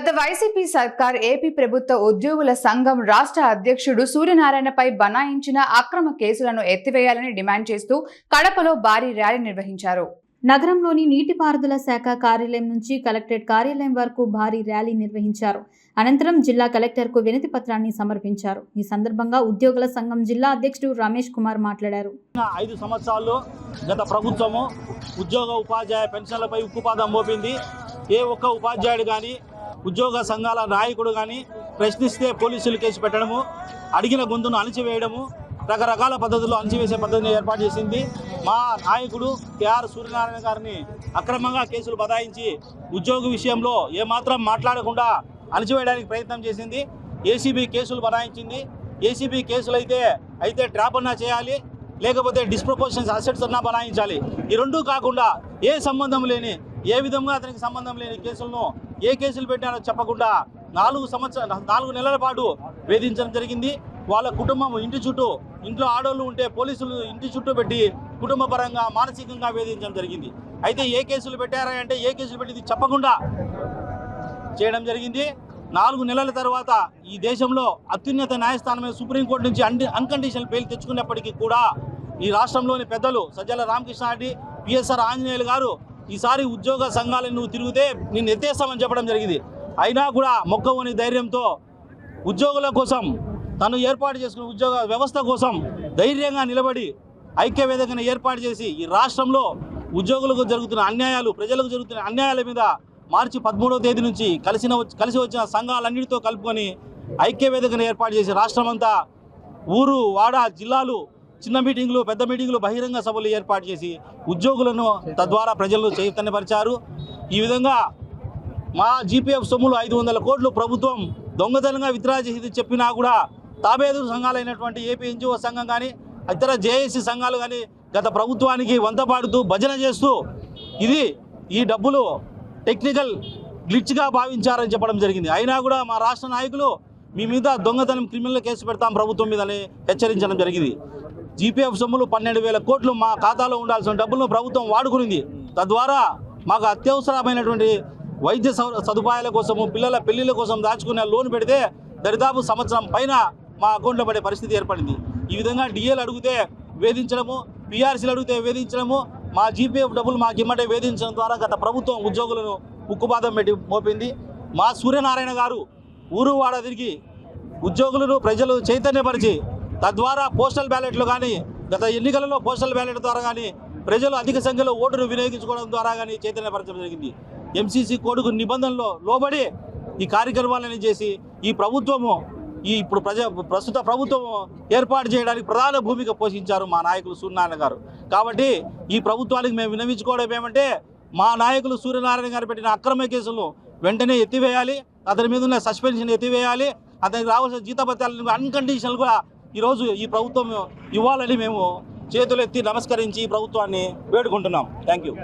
గత వైసీపీ సర్కార్ ఏపీ ప్రభుత్వ ఉద్యోగుల సంఘం రాష్ట్ర అధ్యక్షుడు సూర్యనారాయణపై బనాయించిన అక్రమ కేసులను ఎత్తివేయాలని డిమాండ్ చేస్తూ కడపలో భారీ ర్యాలీ నిర్వహించారు. నగరంలోని నీటిపారుదల శాఖ కార్యాలయం నుంచి కలెక్టరేట్ కార్యాలయం వరకు భారీ ర్యాలీ నిర్వహించారు. అనంతరం జిల్లా కలెక్టర్కు వినతి పత్రాన్ని సమర్పించారు. ఈ సందర్భంగా ఉద్యోగుల సంఘం జిల్లా అధ్యక్షుడు రమేష్ కుమార్ మాట్లాడారు. ఐదు సంవత్సరాల్లో గత ప్రభుత్వము ఉద్యోగ ఉపాధ్యాయ పెన్షన్లపై ఉక్కుపాదం మోపింది. ఏ ఒక్క ఉపాధ్యాయుడు కానీ ఉద్యోగ సంఘాల నాయకుడు కానీ ప్రశ్నిస్తే పోలీసులు కేసు పెట్టడము అడిగిన గొంతును అణిచివేయడము రకరకాల పద్ధతులు అణిచివేసే పద్ధతిని ఏర్పాటు చేసింది. మా నాయకుడు కేఆర్ సూర్యనారాయణ గారిని అక్రమంగా కేసులు బదాయించి ఉద్యోగ విషయంలో ఏమాత్రం మాట్లాడకుండా అణిచివేయడానికి ప్రయత్నం చేసింది. ఏసీబీ కేసులు బనాయించింది ఏసీబీ కేసులు అయితే అయితే ట్రాప్ అన్నా చేయాలి లేకపోతే డిస్ప్రపోర్షన్స్ అసెట్స్ అన్నా బనాయించాలి ఈ రెండూ కాకుండా ఏ సంబంధం లేని ఏ విధంగా అతనికి సంబంధం లేని కేసులను ఏ కేసులు పెట్టారో చెప్పకుండా నాలుగు సంవత్సర నాలుగు నెలల పాటు వేధించడం జరిగింది. వాళ్ళ కుటుంబం ఇంటి చుట్టూ ఇంట్లో ఆడోళ్ళు ఉంటే పోలీసులు ఇంటి చుట్టూ పెట్టి కుటుంబ పరంగా మానసికంగా వేధించడం జరిగింది. అయితే ఏ కేసులు పెట్టారా అంటే ఏ కేసులు పెట్టింది చెప్పకుండా చేయడం జరిగింది. నాలుగు నెలల తర్వాత ఈ దేశంలో అత్యున్నత న్యాయస్థానమైన సుప్రీంకోర్టు నుంచి అన్ అన్కండిషనల్ బెయిల్ తెచ్చుకున్నప్పటికీ కూడా ఈ రాష్ట్రంలోని పెద్దలు సజ్జల రామకృష్ణారెడ్డి పిఎస్ఆర్ ఆంజనేయులు గారు ఈసారి ఉద్యోగ సంఘాలను నువ్వు తిరిగితే నిన్ను ఎత్తేస్తామని చెప్పడం జరిగింది. అయినా కూడా మొక్కవని ధైర్యంతో ఉద్యోగుల కోసం తను ఏర్పాటు చేసుకున్న ఉద్యోగ వ్యవస్థ కోసం ధైర్యంగా నిలబడి ఐక్య వేదికను ఏర్పాటు చేసి ఈ రాష్ట్రంలో ఉద్యోగులకు జరుగుతున్న అన్యాయాలు ప్రజలకు జరుగుతున్న అన్యాయాల మీద మార్చి పదమూడవ తేదీ నుంచి కలిసిన కలిసి వచ్చిన సంఘాలన్నిటితో కలుపుకొని ఐక్య వేదికను ఏర్పాటు చేసి రాష్ట్రమంతా ఊరు వాడ జిల్లాలు చిన్న మీటింగ్లు పెద్ద మీటింగ్లు బహిరంగ సభలు ఏర్పాటు చేసి ఉద్యోగులను తద్వారా ప్రజలను చైతన్యపరిచారు ఈ విధంగా మా జీపీఎఫ్ సొమ్ములు ఐదు వందల కోట్లు ప్రభుత్వం దొంగతనంగా విత్డ్రా చేసి చెప్పినా కూడా తాబేదు సంఘాలైనటువంటి ఏపీ ఎన్జిఓ సంఘం కానీ ఇతర జేఏసీ సంఘాలు కానీ గత ప్రభుత్వానికి వంత పాడుతూ భజన చేస్తూ ఇది ఈ డబ్బులు టెక్నికల్ గ్లిచ్గా భావించారని చెప్పడం జరిగింది. అయినా కూడా మా రాష్ట్ర నాయకులు మీ మీద దొంగతనం క్రిమినల్ కేసు పెడతాం ప్రభుత్వం మీదని హెచ్చరించడం జరిగింది. జీపీఎఫ్ సొమ్ములు పన్నెండు వేల కోట్లు మా ఖాతాలో ఉండాల్సిన డబ్బులను ప్రభుత్వం వాడుకునింది. తద్వారా మాకు అత్యవసరమైనటువంటి వైద్య సౌ- సదుపాయాల కోసము పిల్లల పెళ్ళిళ్ళ కోసం దాచుకునే లోన్ పెడితే దరిదాపు సంవత్సరం పైన మా అకౌంట్లో పడే పరిస్థితి ఏర్పడింది. ఈ విధంగా డిఏలు అడిగితే వేధించడము పిఆర్సీలు అడిగితే వేధించడము మా జీపీఎఫ్ డబ్బులు మాకు ఇమ్మటే వేధించడం ద్వారా గత ప్రభుత్వం ఉద్యోగులను ఉక్కుపాదం పెట్టి మోపింది. మా సూర్యనారాయణ గారు ఊరు వాడ తిరిగి ఉద్యోగులను ప్రజలు చైతన్యపరిచి తద్వారా పోస్టల్ బ్యాలెట్లు కానీ గత ఎన్నికలలో పోస్టల్ బ్యాలెట్ ద్వారా కానీ ప్రజలు అధిక సంఖ్యలో ఓటును వినియోగించుకోవడం ద్వారా కానీ చైతన్యపరచడం జరిగింది. ఎంసీసీ కోడుకు నిబంధనలో లోబడి ఈ కార్యక్రమాలను చేసి ఈ ప్రభుత్వము ఈ ఇప్పుడు ప్రజ ప్రస్తుత ప్రభుత్వం ఏర్పాటు చేయడానికి ప్రధాన భూమిక పోషించారు మా నాయకులు సూర్యనారాయణ గారు. కాబట్టి ఈ ప్రభుత్వానికి మేము వినవించుకోవడం ఏమంటే మా నాయకులు సూర్యనారాయణ గారు పెట్టిన అక్రమ కేసులను వెంటనే ఎత్తివేయాలి అతని మీద ఉన్న సస్పెన్షన్ ఎత్తివేయాలి అతనికి రావాల్సిన జీతభత్యాలను అన్కండిషనల్గా ఈరోజు ఈ ప్రభుత్వం ఇవ్వాలని మేము చేతులెత్తి నమస్కరించి ప్రభుత్వాన్ని వేడుకుంటున్నాం. Thank you